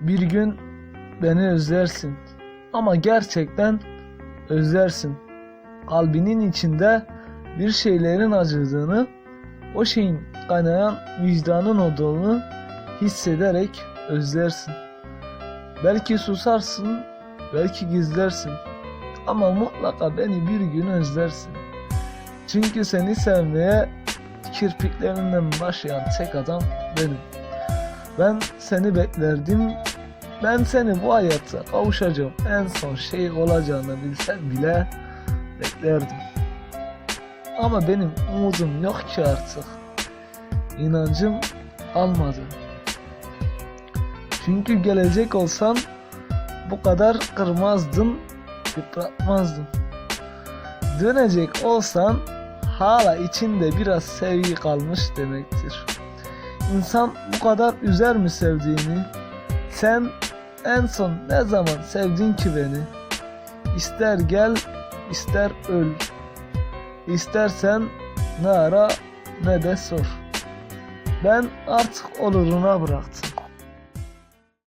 Bir gün beni özlersin. Ama gerçekten özlersin. Kalbinin içinde bir şeylerin acıdığını, o şeyin kaynayan vicdanın olduğunu hissederek özlersin. Belki susarsın, belki gizlersin. Ama mutlaka beni bir gün özlersin. Çünkü seni sevmeye kirpiklerinden başlayan tek adam benim. Ben seni beklerdim. Ben seni bu hayatta kavuşacağım en son şey olacağını bilsem bile beklerdim. Ama benim umudum yok ki artık. İnancım almadı. Çünkü gelecek olsan bu kadar kırmazdın, yıpratmazdın. Dönecek olsan hala içinde biraz sevgi kalmış demektir. İnsan bu kadar üzer mi sevdiğini? Sen en son ne zaman sevdin ki beni? İster gel, ister öl. İstersen ne ara ne de sor. Ben artık oluruna bıraktım.